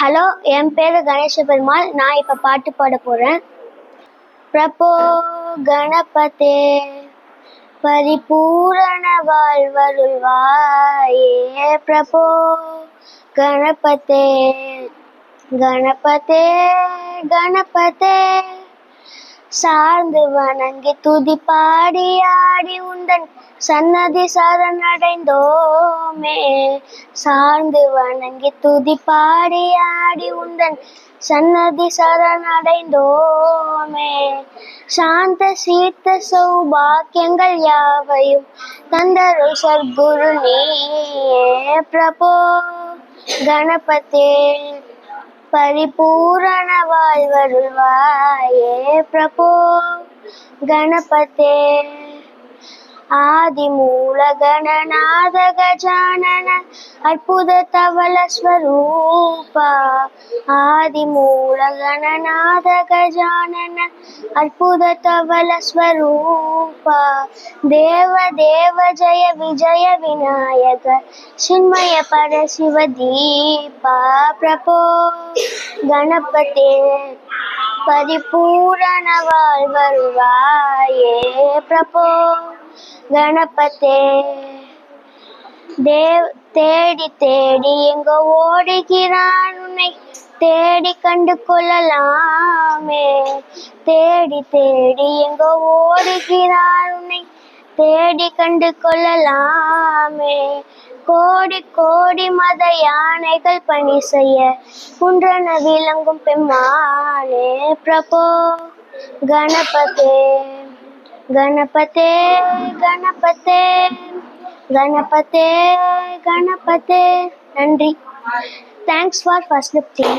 Hello என் பேர் கணேச பெருமாள் நான் இப்போ பாட்டு பாட போகிறேன் பிரபோ கணபதே பரிபூரண வாழ்வருள்வாயே. பிரபோ கணபதே கணபதே கணபதே. சார்ந்து வணங்கி துதி பாடி ஆடி உந்தன் சன்னதி சரணடைந்தோமே சார்ந்து வணங்கி துதி பாடி ஆடி உந்தன் சன்னதி சரணடைந்தோமே சாந்த சீர்த்த சௌபாக்கியங்கள் யாவையும் தந்தருள் சர்க்குரு நீ பிரபோ கணபதே. பரிபூரண வாழ்வருள்வாயே பிரபோ. கணபதே. ஆதிமூல கணநாத கஜானன அற்புத தவள ஸ்வரூபா ஆதிமூல கணநாத கஜானன. அற்புத தவள ஸ்வரூபா தேவ தேவ ஜய விஜய விநாயக சின்மய பர சிவ தீபா பிரபோ. கணபதே பரிபூரண வாழ்வருவாயே பிரபோ. கணபதே தேவ் தேடி தேடி எங்க ஓடுகிறான் உன்னை. தேடி கண்டு கொள்ளலாமே. தேடி தேடி எங்க ஓடுகிறான் உன்னை. தேடி கண்டு கொள்ளலாமே. கோடி கோடி மத யானைகள் பணி செய்ய குன்றன விளங்கும் பெம்மானே பிரபோ கணபதே கணபதே கணபதே கணபதே. கணபதே நன்றி தேங்க்ஸ் ஃபார் ஃபர்ஸ்ட் லிப்டிங்